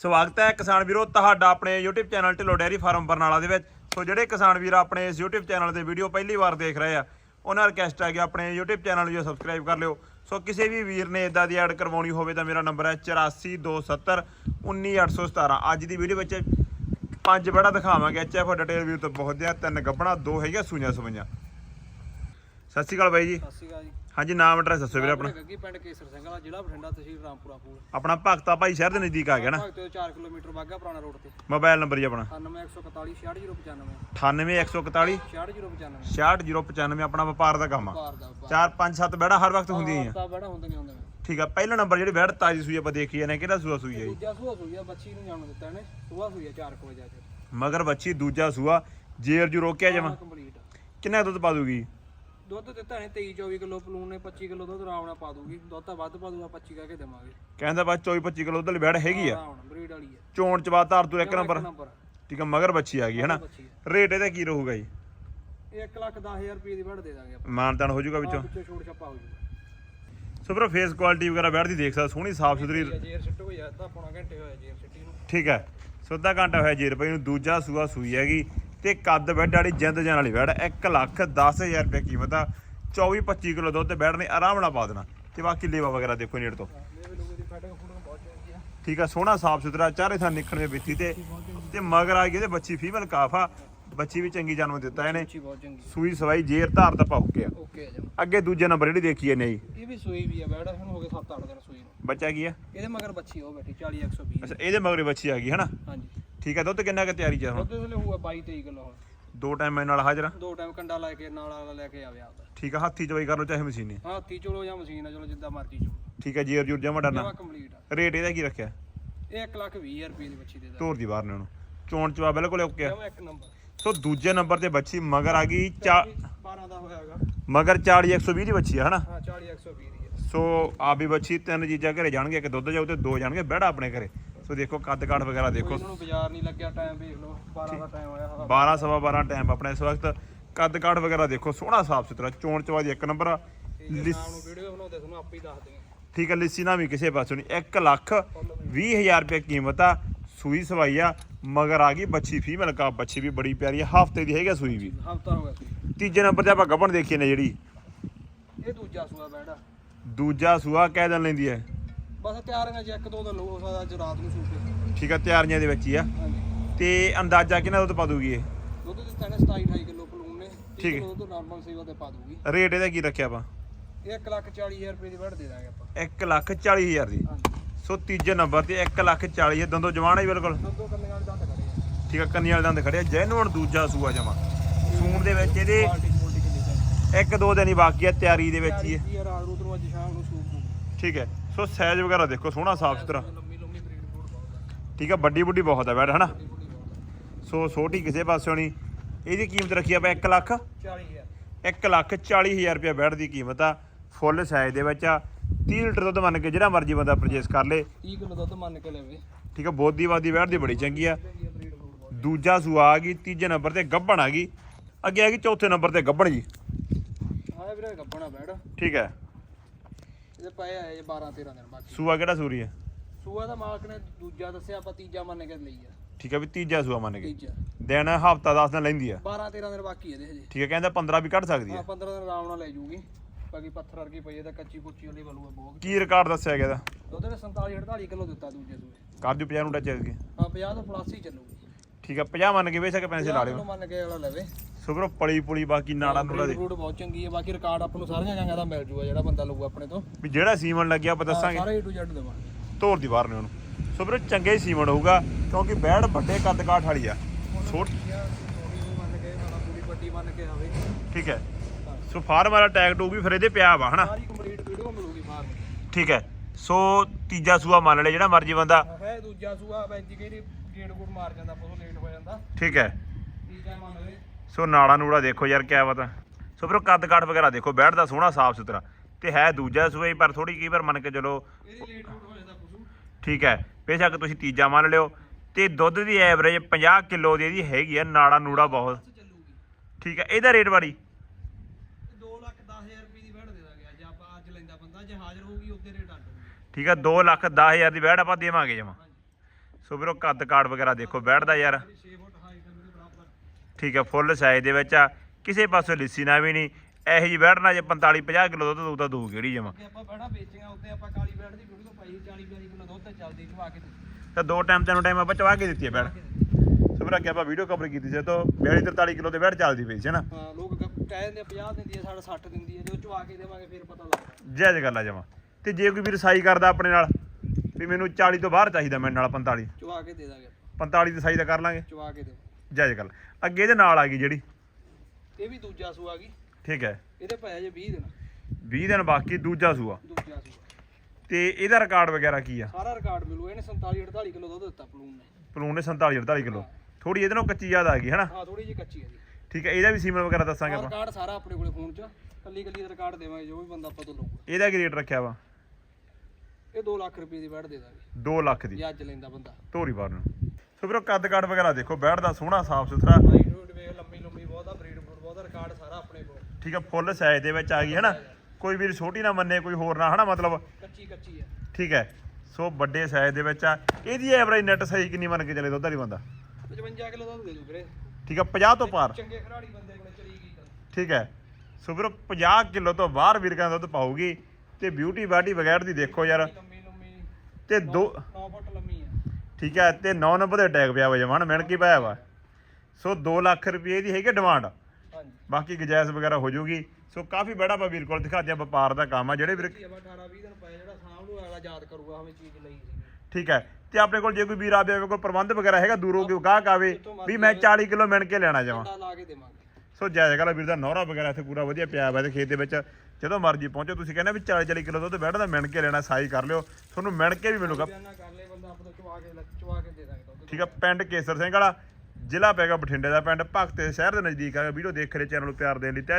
ਸਵਾਗਤ ਹੈ ਕਿਸਾਨ ਵੀਰੋ, ਤੁਹਾਡਾ ਆਪਣੇ YouTube channel Dhillon dairy farm Barnala ਦੇ ਵਿੱਚ। ਸੋ ਜਿਹੜੇ ਕਿਸਾਨ ਵੀਰ ਆਪਣੇ ਇਸ YouTube ਚੈਨਲ ਤੇ ਵੀਡੀਓ ਪਹਿਲੀ ਵਾਰ ਦੇਖ ਰਹੇ ਆ, ਉਹਨਾਂ ਰਿਕਵੈਸਟ ਹੈ ਕਿ ਆਪਣੇ YouTube ਚੈਨਲ ਨੂੰ ਸਬਸਕ੍ਰਾਈਬ ਕਰ ਲਿਓ। ਸੋ ਕਿਸੇ ਵੀ ਵੀਰ ਨੇ ਇਦਾਂ ਦੀ ਐਡ ਕਰਵਾਉਣੀ ਹੋਵੇ ਤਾਂ ਮੇਰਾ ਨੰਬਰ ਹੈ 8427 19817 ਅੱਜ ਦੀ ਵੀਡੀਓ ਵਿੱਚ ਪੰਜ ਬੜਾ ਦਿਖਾਵਾਂਗੇ ਐਚਐਫ ਡਿਟੇਲ ਵੀਰ ਤੋਂ ਬਹੁਤ ਜਿਆ ਤਿੰਨ ਗੱਬਣਾ, ਦੋ ਹੈਗੇ ਸੂਈਆਂ ਸੂਈਆਂ ਸਤਿ ਸ਼੍ਰੀ ਅਕਾਲ ਬਾਈ ਜੀ। ਸਤਿ ਸ਼੍ਰੀ ਅਕਾਲ ਜੀ। ਹਾਂਜੀ ਨਾਮ ਐਡਰੈਸ ਦੱਸੋ ਵੀਰੇ ਆਪਣਾ। ਗੱਗੀ ਪਿੰਡ ਕੇਸਰ ਸਿੰਘ ਵਾਲਾ ਜ਼ਿਲ੍ਹਾ ਬਠਿੰਡਾ ਤਹਿਸੀਲ ਰਾਮਪੁਰਾ ਫੂਲ ਆਪਣਾ ਭਗਤਾ ਭਾਈ ਸ਼ਹਿਰ ਦੇ ਨਜ਼ਦੀਕ ਆ ਗਿਆ ਨਾ? ਭਗਤੇ ਤੋਂ 4 ਕਿਲੋਮੀਟਰ ਬਾਗਾ ਪੁਰਾਣਾ ਰੋਡ ਤੇ। ਮੋਬਾਈਲ ਨੰਬਰ ਜੀ ਆਪਣਾ। 9141 66095 98141 66095 66095 ਆਪਣਾ ਵਪਾਰ ਦਾ ਕੰਮ ਆ। ਪਾਰ ਦਾ ਵਪਾਰ। ਚਾਰ ਪੰਜ ਸੱਤ ਬੈੜਾ ਹਰ ਵਕਤ ਹੁੰਦੀਆਂ ਹੀ ਆ। ਬੜਾ ਹੁੰਦੇ ਨਹੀਂ ਹੁੰਦੇ ਨੇ ਠੀਕ ਆ ਪਹਿਲਾ ਨੰਬਰ ਜਿਹੜੀ ਬੈੜ ਤਾਜੀ ਸੂਈ ਆਪਾਂ ਦੇਖੀ ਜਾਂਦੇ ਕਿਹੜਾ ਸੂਆ ਸੂਈ ਹੈ ਜੀ? ਦੂਜਾ ਸੂਆ ਸੂਆ ਬੱਚੀ ਨੂੰ ਜਾਣ ਦਿੱਤਾ ਇਹਨੇ ਸੂਆ ਸੂਆ 4 ਵਜੇ ਆ ਮਗਰ ਬੱਚੀ ਦੂਜਾ ਸੂਆ ਜੇਰ ਜੂ ਰੋਕਿਆ ਜਮਾ। ਕਿੰਨਾ ਦੁੱਧ ਪਾ ਦੂਗੀ? ਦੁੱਧ ਦਿੱਤਾ ਨੇ 23 24 ਕਿਲੋ ਪਲੂਨ ਨੇ 25 ਕਿਲੋ ਦੁੱਧ ਆਰਾਮ ਨਾਲ ਪਾ ਦੂਗੀ ਦੁੱਧ ਤਾਂ ਵੱਧ ਪਾ ਦੂਗਾ 25 ਕਹਿ ਕੇ ਦੇਵਾਂਗੇ। ਕਹਿੰਦਾ ਬਸ 24 25 ਕਿਲੋ ਦੁੱਧ ਬੈੜ ਹੈਗੀ ਆ। ਆਰਾਮ ਨਾਲ ਬਰੀਡ ਵਾਲੀ ਹੈ ਚੋਣ ਚ ਬਾਤ ਧਾਰ ਤੂੰ ਇੱਕ ਨੰਬਰ। ਨੰਬਰ। ਠੀਕ ਆ ਮਗਰ ਬੱਚੀ ਆ ਗਈ ਹਨਾ? ਬੱਚੀ ਹੈ ਰੇਟ ਇਹਦਾ ਕੀ ਰਹੂਗਾ ਜੀ? ਇਹ 1 ਲੱਖ 10000 ਰੁਪਏ ਦੀ ਵੜ ਦੇ ਦਾਂਗੇ ਆਪਾਂ। ਮਾਨਤਾਨ ਹੋ ਜਾਊਗਾ ਵਿੱਚੋਂ? ਵਿੱਚੋਂ ਛੋੜ ਛੱਪਾ ਹੋ ਜੂਗਾ ਸੋ ਵੀਰੋ ਫੇਸ ਕੁਆਲਿਟੀ ਵਗੈਰਾ ਬੈੜ ਦੀ ਦੇਖ ਸਕਦਾ ਸੋਹਣੀ ਸਾਫ਼ ਸੁਥਰੀ। ਜੇਰ ਸਿੱਟ ਹੋਈ ਆ ਤਾਂ ਪੌਣਾ ਘੰਟੇ ਹੋਇਆ ਜੇਰ ਸਿੱਟੀ ਨੂੰ। ਠੀਕ ਹੈ ਸੋ ਅੱਧਾ ਘੰਟਾ ਹੋਇਆ ਜੇਰ ਪਈ ਨੂੰ ਦੂਜਾ ਸੂਆ ਸੂਈ ਹੈਗੀ। ਤੇ ਕੱਦ ਬੈਡ ਵਾਲੀ ਜਿੰਦ ਜਾਨ ਵਾਲੀ ਬੈਡ 1 ਲੱਖ 10000 ਰੁਪਏ ਕੀਮਤ ਆ। 24 25 ਕਿਲੋ ਦੁੱਧ ਬੈਡ ਨੇ ਆਰਾਮ ਨਾਲ ਪਾ ਦੇਣਾ। ਤੇ ਬਾਕੀ ਲੇਵਾ ਵਗੈਰਾ ਦੇਖੋ ਨੇੜ ਤੋਂ। ਆ ਠੀਕ ਆ ਸੋਹਣਾ ਸਾਫ਼ ਸੁਥਰਾ ਚਾਰੇ ਥਾਂ ਨਿਕਣ ਦੇ ਵਿੱਚੀ ਤੇ ਤੇ ਮਗਰ ਆ ਗਈ ਤੇ ਬੱਚੀ ਫੀਮੇਲ ਕਾਫਾ ਬੱਚੀ ਵੀ ਚੰਗੀ ਜਨਮ ਦਿੱਤਾ ਇਹਨੇ। ਸੂਈ ਸਵਾਈ ਜੇਰ ਧਾਰ ਦਾ ਪਾਉਕੇ ਆ ਓਕੇ ਆ ਅੱਗੇ ਦੂਜੇ ਨੰਬਰ ਜਿਹੜੀ ਦੇਖੀ ਇਹਨੇ ਜੀ। ਇਹ ਵੀ ਸੂਈ ਵੀ ਆ ਬੈੜਾ ਹੁਣ ਹੋ ਗਏ 7-8 ਦਿਨ ਸੂਈ ਨੂੰ। ਬੱਚਾ ਕੀ ਆ? ਇਹਦੇ ਮਗਰ ਬੱਚੀ ਉਹ ਬੈਠੀ 40 120 ਅੱਛਾ ਇਹਦੇ ਮਗਰੇ ਬੱਚੀ ਆ ਗਈ ਹਨਾ? ਹਾਂਜੀ। ਠੀਕ ਆ ਦੁੱਧ ਕਿੰਨਾ ਕੁ ਤਿਆਰੀ ਚ ਹੁਣ? ਦੁੱਧ ਇਸ ਲਈ ਹੋਊਗਾ 22 23 ਕਿਲੋ ਹੁਣ। ਦੋ ਟਾਈਮ ਮੇਰੇ ਨਾਲ ਹਾਜ਼ਰ? ਆ ਦੋ ਟਾਈਮ ਕੰਡਾ ਲੈ ਕੇ ਨਾਲ ਵਾਲਾ ਲੈ ਕੇ ਆਵੇ ਆਪਦਾ। ਠੀਕ ਆ ਹੱਥੀ ਚਵਾਈ ਕਰ ਲਓ ਚਾਹੇ ਮਸ਼ੀਨੇ ਹਾਂ ਹੱਥੀ ਚਲੋ ਜਾਂ ਮਸ਼ੀਨ ਆ ਚਲੋ ਜਿੱਦਾਂ ਮਰਜ਼ੀ ਚਲੋ। ਠੀਕ ਆ ਜੇਰ ਜੂਰ ਜਮਾ ਡਰਨਾ ਜਮਾ ਕੰਪਲੀਟ ਆ। ਰੇਟ ਇਹਦਾ ਕੀ ਰੱਖਿਆ? ਇਹ 1 ਲੱਖ 20 ਹਜ਼ਾਰ ਰੁਪਏ ਦੀ ਬੱਚੀ ਦੇ ਦਾ ਤੋਰ ਦੀ ਬਾਹਰ ਨੇ ਉਹਨੂੰ। ਚੋਣ ਚਵਾ ਬਿਲਕੁਲ ਓਕੇ ਆ। ਜਮਾ ਇੱਕ ਨੰਬਰ। ਸੋ ਦੂਜੇ ਨੰਬਰ ਤੇ ਬੱਚੀ ਮਗਰ ਆ ਗਈ ਚਾ 12 ਦਾ ਹੋਇਆਗਾ ਮਗਰ 40 120 ਦੀ ਬੱਚੀ ਆ ਹਨਾ? ਹਾਂ 40 120 ਦੀ ਆ। ਸੋ ਆ ਵੀ ਬੱਚੀ ਤਿੰਨ ਚੀਜ਼ਾਂ ਘਰੇ ਜਾਣਗੇ ਇੱਕ ਦੁੱਧ ਜਾਊ ਤੇ ਦੋ ਜਾਣਗੇ ਬਹਿੜਾ ਆਪਣੇ ਘਰੇ। ਸੋ ਦੇਖੋ ਕੱਦ ਕਾਠ ਵਗੈਰਾ ਦੇਖੋ। ਨੂੰ ਬਾਜ਼ਾਰ ਨਹੀਂ ਲੱਗਿਆ ਟਾਈਮ ਵੇਖ ਲਓ 12 ਦਾ ਟਾਈਮ ਹੋਇਆ ਹੋਇਆ। 12 ਸਵਾ 12 ਟਾਈਮ ਆਪਣੇ ਇਸ ਵਕਤ। ਕੱਦ ਕਾਠ ਵਗੈਰਾ ਦੇਖੋ ਸੋਹਣਾ ਸਾਫ਼ ਸੁਥਰਾ ਚੋਣ ਚਵਾ ਦੀ ਇੱਕ ਨੰਬਰ ਆ। ਤੇ ਜੇ ਨਾਮ ਨੂੰ ਵੀਡੀਓ ਬਣਾਉਂਦੇ ਤੁਹਾਨੂੰ ਆਪੇ ਹੀ ਦੱਸ ਦੇਵਾਂਗੇ ਠੀਕ ਹੈ ਲਿੱਸੀ ਨਾ ਵੀ ਕਿਸੇ ਪਾਸੋਂ ਨਹੀਂ। 1 ਲੱਖ 20 ਹਜ਼ਾਰ ਰੁਪਏ ਕੀਮਤ ਆ ਸੂਈ ਸਵਾਈ ਆ ਮਗਰ ਆ ਗਈ ਬੱਚੀ ਫੀਮੇਲ ਕਾ ਬੱਚੀ ਵੀ ਬੜੀ ਪਿਆਰੀ ਆ। ਹਫ਼ਤੇ ਦੀ ਹੈਗਾ ਸੂਈ ਵੀ। ਹਫਤਾ ਹੋ ਗਿਆ ਸੀ। ਤੀਜੇ ਨੰਬਰ ਤੇ ਆਪਾਂ ਗੱਭਣ ਦੇਖੀਏ ਨੇ ਜਿਹੜੀ। ਇਹ ਦੂਜਾ ਸੂਆ ਬੈੜਾ ਦੂਜਾ ਸੂਆ ਕਹਿ ਦਿਨ ਲੈਂਦੀ ਹੈ। ਬਸ ਤਿਆਰੀਆਂ ਚ ਇੱਕ ਦੋ ਦਿਨ ਲੋ ਸਕਦਾ ਅੱਜ ਰਾਤ ਨੂੰ ਸੂਪੇ ਠੀਕ ਆ ਤਿਆਰੀਆਂ ਦੇ ਵਿੱਚ ਹੀ ਆ। ਹਾਂਜੀ। ਤੇ ਅੰਦਾਜ਼ਾ ਕਿੰਨਾ ਦੁੱਧ ਪਾ ਦੂਗੀ ਇਹ? ਦੁੱਧ ਦੇ ਤਣੇ 27 28 ਕਿਲੋ ਪਲੂਨ ਨੇ। ਠੀਕ ਹੈ। ਦੁੱਧ ਨਾਰਮਲ ਸੇਵਾ ਤੇ ਪਾ ਦੂਗੀ। ਰੇਟ ਇਹਦਾ ਕੀ ਰੱਖਿਆ ਆਪਾਂ? ਇਹ 1 ਲੱਖ 40 ਹਜ਼ਾਰ ਰੁਪਏ ਦੀ ਵੜ ਦੇ ਦਾਂਗੇ ਆਪਾਂ। 1 ਲੱਖ 40 ਹਜ਼ਾਰ ਦੀ? ਹਾਂਜੀ। ਸੋ ਤੀਜੇ ਨੰਬਰ ਤੇ 1 ਲੱਖ 40 ਹਜ਼ਾਰ ਦੰਦੋ ਜਵਾਨ ਹੈ ਬਿਲਕੁਲ? ਦੋ ਕੰਨੇ ਵਾਲੇ ਦੰਦ ਖੜੇ ਆ। ਠੀਕ ਆ ਕੰਨੀ ਵਾਲੇ ਦੰਦ ਖੜਿਆ ਜੈਨੂਨ ਦੂਜਾ ਸੂਆ ਜਮਾ। ਸੂਣ ਦੇ ਵਿੱਚ ਇਹਦੇ ਕਿੰਨੀ ਚਾਹੀਦੀ? ਇੱਕ ਦੋ ਦਿਨ ਹੀ ਬਾਕੀ ਆ ਤਿਆਰੀ ਦੇ ਵਿੱਚ ਹੀ ਹੈ ਹੈ ਰਾਤ ਨੂੰ ਅੱਜ ਸ਼ਾਮ ਨੂੰ ਸੂਪ ਨੂੰ ਠੀਕ ਹੈ। ਸੋ ਸਾਈਜ਼ ਵਗੈਰਾ ਦੇਖੋ ਸੋਹਣਾ ਸਾਫ਼ ਸੁਥਰਾ। ਠੀਕ ਆ ਵੱਡੀ ਬੁੱਢੀ ਬਹੁਤ ਹੈ ਬੈਠ ਹਨਾ? ਸੋ ਛੋਟੀ ਕਿਸੇ ਪਾਸਿਓਂ ਨਹੀਂ ਇਹਦੀ ਕੀਮਤ ਰੱਖੀ ਆਪਾਂ 1 ਲੱਖ? 40 ਹਜ਼ਾਰ। 1 ਲੱਖ 40 ਹਜ਼ਾਰ ਰੁਪਏ ਬੈਠ ਦੀ ਕੀਮਤ ਆ। ਫੁੱਲ ਸਾਈਜ਼ ਦੇ ਵਿੱਚ ਆ। 30 ਲੀਟਰ ਦੁੱਧ ਮੰਨ ਕੇ ਜਿਹੜਾ ਮਰਜ਼ੀ ਬੰਦਾ ਪਰਚੇਸ ਕਰ ਲੇ। 30 ਕਿਲੋ ਦੁੱਧ ਮੰਨ ਕੇ ਲੈਵੇ। ਠੀਕ ਆ ਬੋਦੀਵਾਦੀ ਬੈਠ ਦੀ ਬੜੀ ਚੰਗੀ ਆ। ਦੂਜਾ ਸੂਆ ਆ ਗਈ ਤੀਜੇ ਨੰਬਰ ਤੇ ਗੱਭਣ ਆ ਗਈ। ਅੱਗੇ ਆ ਗਈ ਚੌਥੇ ਨੰਬਰ ਤੇ ਗੱਭਣ ਜੀ। ਇਹ ਵੀਰੇ ਗੱਪਣਾ ਬੈੜ ਠੀਕ ਹੈ ਇਹਦੇ ਪਏ ਆ ਇਹ 12 13 ਦਿਨ ਬਾਕੀ। ਸੂਆ ਕਿਹੜਾ ਸੂਰੀ ਹੈ ਸੂਆ ਦਾ ਮਾਲਕ ਨੇ ਦੂਜਾ ਦੱਸਿਆ ਆਪਾਂ ਤੀਜਾ ਮੰਨ ਕੇ ਲਈ ਆ। ਠੀਕ ਹੈ ਵੀ ਤੀਜਾ ਸੂਆ ਮੰਨ ਕੇ। ਤੀਜਾ। ਦਿਨ ਹਫਤਾ 10 ਦਿਨ ਲੈਂਦੀ ਆ। 12 13 ਦਿਨ ਬਾਕੀ ਇਹਦੇ ਹਜੇ। ਠੀਕ ਹੈ ਕਹਿੰਦਾ 15 ਵੀ ਕੱਢ ਸਕਦੀ ਹਾਂ ਆ 15 ਦਿਨ ਆਰਾਮ ਨਾਲ ਲੈ ਜੂਗੀ। ਬਾਕੀ ਪੱਥਰ ਵਰਗੀ ਪਈ ਇਹਦਾ ਕੱਚੀ ਕੁੱਚੀ ਵਾਲੀ ਬਲੂ ਆ ਬਹੁਤ। ਕੀ ਰਿਕਾਰਡ ਦੱਸਿਆ ਗਿਆ ਇਹਦਾ? ਦੁੱਧ ਨੇ 47 48 ਕਿਲੋ ਦਿੱਤਾ ਦੂਜੇ ਸੂਏ। ਕਰ ਦਿਓ 50 ਨੂੰ ਟੱਚ ਕੇ ਹਾਂ 50 ਤੋਂ ਪਲੱਸ ਹੀ ਚੱਲੂਗੀ। ਠੀਕ ਹੈ 50 ਮੰਨ ਕੇ ਬੇਸ਼ੱਕ ਪੈਸੇ ਲਾ ਲਿਓ। ਮੰਨ ਕੇ ਵਾਲਾ ਲਵੇ। ਸੁਗਰੋ ਪਲੀ ਪੁਲੀ ਬਾਕੀ ਨਾੜਾ ਨੂੜਾ ਦੇ। ਰੂਟ ਬਹੁਤ ਚੰਗੀ ਹੈ ਬਾਕੀ ਰਿਕਾਰਡ ਆਪਾਂ ਨੂੰ ਸਾਰੀਆਂ ਜਗ੍ਹਾ ਦਾ ਮਿਲ ਜੂਗਾ ਜਿਹੜਾ ਬੰਦਾ ਲਊਗਾ ਆਪਣੇ ਤੋਂ। ਵੀ ਜਿਹੜਾ ਸੀਮਨ ਲੱਗਿਆ ਆਪਾਂ ਦੱਸਾਂਗੇ। ਸਾਰੇ to Z ਦੇਵਾਂਗੇ। ਧੋਰ ਦੀ ਬਾਹਰ ਨੇ ਉਹਨੂੰ। ਸੋ ਵੀਰੋ ਚੰਗੇ ਹੀ ਸੀਮਨ ਹੋਊਗਾ ਕਿਉਂਕਿ ਬੈੜ ਵੱਡੇ ਕੱਦ ਕਾਠ ਵਾਲੀ ਆ। ਛੋਟ ਥੋੜੀ ਨੂੰ ਮੰਨ ਕੇ ਮਾੜਾ ਪੂਰੀ ਪੱਟੀ ਮੰਨ ਕੇ ਆਵੇ। ਠੀਕ ਹੈ। ਸੋ ਫਾਰਮ ਵਾਲਾ ਟੈਗ ਟੂ ਵੀ ਫਿਰ ਇਹਦੇ ਪਿਆ ਵਾ ਹਨਾ? ਸਾਰੀ ਕੰਪਲੀਟ ਵੀਡੀਓ ਮਿਲੂਗੀ ਬਾਹਰ ਠੀਕ ਹੈ। ਸੋ ਤੀਜਾ ਸੂਆ ਮੰਨ ਲੈ ਜਿਹੜਾ ਮਰਜ਼ੀ ਬੰਦਾ। ਹੈ ਦੂਜਾ ਸੂਆ ਬੈਂਜੀ ਕਿਹੜੀ ਗੇੜ ਗੂੜ ਮਾਰ ਜਾਂਦਾ ਬਹੁਤ ਲੇਟ ਹੋ ਜਾਂਦਾ। ਠੀਕ ਹੈ। ਤੀਜਾ ਮੰਨ ਲੈ। ਸੋ ਨਾੜਾ ਨੂੜਾ ਦੇਖੋ ਯਾਰ ਕਿਆ ਪਤਾ ਸੋ ਵੀਰੋ ਕੱਦ ਕਾਠ ਵਗੈਰਾ ਦੇਖੋ ਬੈੜ ਦਾ ਸੋਹਣਾ ਸਾਫ਼ ਸੁਥਰਾ। ਤੇ ਹੈ ਦੂਜਾ ਹੀ ਪਰ ਥੋੜੀ ਕਈ ਵਾਰ ਮੰਨ ਕੇ ਚਲੋ ਠੀਕ ਹੈ ਬੇਸ਼ੱਕ ਤੁਸੀਂ ਤੀਜਾ ਮੰਨ ਲਿਓ। ਤੇ ਦੁੱਧ ਦੀ ਐਵਰੇਜ 50 ਕਿਲੋ ਦੀ ਇਹਦੀ ਹੈਗੀ ਆ ਨਾੜਾ ਨੂੜਾ ਬਹੁਤ। ਠੀਕ ਹੈ ਇਹਦਾ ਰੇਟ ਬਾੜੀ 2 ਲੱਖ 10000 ਰੁਪਏ ਦੀ ਵੜ ਦੇ ਦਾਂਗੇ ਅੱਜ ਆਪਾਂ ਅੱਜ ਲੈਂਦਾ ਬੰਦਾ ਜੇ ਹਾਜ਼ਰ ਹੋਊਗੀ ਉਹਦੇ ਰੇਟ ਅੱਡ ਠੀਕ ਹੈ 2 ਲੱਖ 10 ਹਜ਼ਾਰ ਦੀ ਬੈੜ ਆਪਾਂ ਦੇਵਾਂਗੇ ਜਮਾ। ਸੋ ਵੀਰੋ ਕੱਦ ਕਾੜ ਵਗੈਰਾ ਦੇਖੋ ਬੈਠਦਾ ਯਾਰ। 6 ਫੁੱਟ ਹਾਈਟ ਹੈ ਮੇਰੇ ਬਰਾਬਰ ਠੀਕ ਹੈ ਫੁੱਲ ਸਾਈਜ਼ ਦੇ ਵਿੱਚ ਆ। ਕਿਸੇ ਪਾਸੋਂ ਲਿੱਸੀ ਨਾ ਵੀ ਨਹੀਂ। ਇਹੋ ਜੀ ਬੈਠਣਾ ਜੇ 45 50 ਕਿਲੋ ਦੁੱਧ ਦਊ ਤਾਂ ਦੂ ਕਿਹੜੀ ਜਮਾ। ਆਪਾਂ ਬੜਾ ਵੇਚੀਆਂ ਉੱਤੇ ਆਪਾਂ ਕਾਲੀ ਬੈਡ ਦੀ ਵੀਡੀਓ ਪਾਈ 40 42 ਕਿਲੋ ਦੁੱਧ ਤੇ ਚੱਲਦੀ ਚਵਾ ਕੇ ਦਿੱਤੀ। ਤਾਂ ਦੋ ਟਾਈਮ ਤਿੰਨ ਟਾਈਮ ਆਪਾਂ ਚਵਾ ਕੇ ਦਿੱਤੀ ਹੈ ਬੈਠ। ਸੋ ਵੀਰੋ ਅੱਗੇ ਆਪਾਂ ਵੀਡੀਓ ਕਵਰ ਕੀਤੀ ਸੀ ਤਾਂ 42 43 ਕਿਲੋ ਤੇ ਬੈਠ ਚੱਲਦੀ ਪਈ ਸੀ ਨਾ। ਹਾਂ ਲੋਕ ਕਹਿ ਦਿੰਦੇ ਆ 50 ਦਿੰਦੀ ਹੈ ਸਾਡਾ 60 ਦਿੰਦੀ ਹੈ ਜਦੋਂ ਚਵਾ ਕੇ ਦੇਵਾਂਗੇ ਫਿਰ ਪਤਾ ਲੱਗਦਾ। ਜਾਇਜ਼ ਗੱਲ ਆ ਜਮਾ। ਤੇ ਜੇ ਕੋਈ ਵੀਰ ਸਾਈ ਕਰਦਾ ਆਪਣੇ ਨਾਲ ਵੀ ਮੈਨੂੰ 40 ਤੋਂ ਬਾਹਰ ਚਾਹੀਦਾ ਮੇਰੇ ਨਾਲ 45 ਚਵਾ ਕੇ ਦੇ ਦਾਂਗੇ 45 ਦੀ ਸਾਈ ਦਾ ਕਰ ਲਾਂਗੇ। ਚਵਾ ਕੇ ਦੇ। ਜਾਇਜ਼ ਗੱਲ। ਅੱਗੇ ਇਹਦੇ ਨਾਲ ਆ ਗਈ ਜਿਹੜੀ। ਇਹ ਵੀ ਦੂਜਾ ਸੂਆ ਗਈ ਠੀਕ ਹੈ। ਇਹਦੇ ਪਏ ਜੇ 20 ਦਿਨ। 20 ਦਿਨ ਬਾਕੀ ਦੂਜਾ ਸੂਆ। ਦੂਜਾ ਸੂਆ। ਤੇ ਇਹਦਾ ਰਿਕਾਰਡ ਵਗੈਰਾ ਕੀ ਆ? ਸਾਰਾ ਰਿਕਾਰਡ ਮਿਲੂ। ਇਹਨੇ 47 48 ਕਿਲੋ ਦੁੱਧ ਦਿੱਤਾ ਪਲੂਨ ਨੇ। ਪਲੂਨ ਨੇ 47 48 ਕਿਲੋ। ਥੋੜੀ ਇਹਦੇ ਨਾਲ ਕੱਚੀ ਯਾਦ ਆ ਗਈ ਹੈਨਾ? ਹਾਂ ਥੋੜੀ ਜਿਹੀ ਕੱਚੀ ਹੈ ਜੀ। ਠੀਕ ਹੈ ਇਹਦਾ ਵੀ ਸੀਮਨ ਵਗੈਰਾ ਦੱਸਾਂਗੇ ਆਪਾਂ। ਰਿਕਾਰਡ ਸਾਰਾ ਆਪਣੇ ਕੋਲੇ ਫੋਨ 'ਚ। ਕੱਲੀ ਕੱਲੀ ਦਾ ਰਿਕਾਰਡ ਦੇਵਾਂਗੇ ਜੋ ਵੀ ਬੰਦਾ ਆਪਾਂ ਤੋਂ ਲਊਗਾ। ਇਹਦਾ ਕੀ ਰੇਟ ਰੱਖਿਆ ਵਾ? ਇਹ 2 ਲੱਖ ਰੁਪਏ ਦੀ ਬੈਠ ਦੇ ਦਾਂਗੇ। 2 ਲੱਖ ਦੀ। ਜੇ ਅੱਜ ਲੈਂਦਾ ਬੰਦਾ। ਧੋਰੀ ਬਾਰ ਨੂੰ। ਸੋ ਵੀਰੋ ਕੱਦ ਕਾਠ ਵਗੈਰਾ ਦੇਖੋ ਦਾ ਸੋਹਣਾ ਸਾਫ਼ ਸੁਥਰਾ। ਹਾਈਟ ਹੂਟ ਵੇਖ ਲੰਮੀ ਲੰਮੀ ਬਹੁਤਾ ਬਰੀਡ ਬਰੂਡ ਬਹੁਤਾ ਰਿਕਾਰਡ ਸਾਰਾ ਆਪਣੇ ਕੋਲ। ਠੀਕ ਹੈ ਫੁੱਲ ਸਾਈਜ਼ ਦੇ ਵਿੱਚ ਆ ਗਈ ਹੈਨਾ? ਕੋਈ ਵੀਰ ਛੋਟੀ ਨਾ ਮੰਨੇ ਕੋਈ ਹੋਰ ਨਾ ਹਨਾ ਮਤਲਬ? ਕੱਚੀ ਕੱਚੀ ਹੈ ਠੀਕ ਹੈ ਸੋ ਵੱਡੇ ਸਾਈਜ਼ ਦੇ ਵਿੱਚ ਆ। ਇਹਦੀ ਐਵਰੇਜ ਨੈਟ ਸਹੀ ਕਿੰਨੀ ਮੰਨ ਕੇ ਚੱਲੇ ਦੁੱਧ ਵਾਲੀ ਬੰਦਾ? 55 ਕਿਲੋ ਦੁੱਧ ਦੇ ਦੂ ਵੀਰੇ। ਠੀਕ ਹੈ 50 ਤੋਂ ਪਾਰ ਚੰਗੇ ਖਿਡਾਰੀ ਬੰਦੇ ਕੋਲੇ ਚਲੀ ਗਈ ਤਾਂ। ਠੀਕ ਹੈ ਸੋ ਵੀਰੋ 50 ਕਿਲੋ ਤੋਂ ਬਾਹਰ ਵੀਰ ਕਹਿੰਦਾ ਦੁੱਧ ਪਾਊਗੀ। ਤੇ ਬਿਊਟੀ ਬਾਡੀ ਵਗੈਰ ਦੀ ਦੇਖੋ ਯਾਰ। ਤੇ ਦੋ 9 ਫੁੱਟ ਲੰਮੀ ਹੈ ਠੀਕ ਹੈ ਤੇ 9 ਨੰਬਰ ਦੇ ਟੈਗ ਪਿਆ ਵਾ ਜਮਾਨ ਮਿਣ ਕੀ ਪਾਇਆ ਵਾ? ਸੋ 2 ਲੱਖ ਰੁਪਏ ਦੀ ਹੈਗੀ ਡਿਮਾਂਡ ਹਾਂਜੀ। ਬਾਕੀ ਗੁਜਾਇਸ਼ ਵਗੈਰਾ ਹੋ ਜਾਊਗੀ। ਸੋ ਕਾਫੀ ਬੜਾ ਵਾ ਵੀਰ ਕੋਲ ਦਿਖਾ ਦਿਆ ਵਪਾਰ ਦਾ ਕੰਮ ਆ ਜਿਹੜੇ ਵੀਰ ਇਹ 18 20 ਦਿਨ ਪਏ ਜਿਹੜਾ ਸਾਂਭ ਨੂੰ ਅਗਲਾ ਯਾਦ ਕਰੂਗਾ ਹਮੇ ਚੀਜ਼ ਲਈ ਠੀਕ ਹੈ ਤੇ ਆਪਣੇ ਕੋਲ ਜੇ ਕੋਈ ਵੀਰ ਆਵੇ ਕੋਈ ਪ੍ਰਬੰਧ ਵਗੈਰਾ ਹੈਗਾ ਦੂਰੋਂ ਕੋਈ ਗਾਹਕ ਆਵੇ ਵੀ ਮੈਂ 40 ਕਿਲੋ ਮਿਣ ਕੇ ਲੈਣਾ ਜਾਵਾਂ। ਸੋ ਜਾਇਜ਼ ਗੱਲ ਵੀਰ ਦਾ ਨੌਰਾ ਵਗੈਰਾ ਇੱਥੇ ਪੂਰਾ ਵਧੀਆ ਪਿਆ ਵਾ ਤੇ ਖੇਤ ਦੇ ਵਿੱਚ। ਜਦੋਂ ਮਰਜ਼ੀ ਪਹੁੰਚੋ ਤੁਸੀਂ ਕਹਿੰਦੇ ਵੀ 40 40 ਕਿਲੋ ਦੁੱਧ ਬੈਠਦਾ ਮਿਣ ਕੇ ਲੈਣਾ ਸਾਈ ਕਰ ਲਿਓ। ਤੁਹਾਨੂੰ ਮਿਣ ਕੇ ਵੀ ਮਿਲੂਗਾ। ਬਿਆਨਾ ਕਰ ਲੈ ਬੰਦਾ ਆਪਾਂ ਤੋਂ ਚਵਾ ਕੇ ਲੈ- ਚਵਾ ਕੇ ਦੇ ਦਾਂਗੇ ਦੁੱਧ। ਠੀਕ ਆ ਪਿੰਡ ਕੇਸਰ ਸਿੰਘ ਵਾਲਾ ਜ਼ਿਲ੍ਹਾ ਪੈਗਾ ਬਠਿੰਡੇ ਦਾ ਪਿੰਡ ਭਗਤ ਸ਼ਹਿਰ ਦੇ ਨਜ਼ਦੀਕ ਆ ਵੀਡੀਓ ਦੇਖ ਰਹੇ ਚੈਨਲ ਨੂੰ ਪਿਆਰ ਦੇਣ ਲਈ। ਤਹਿ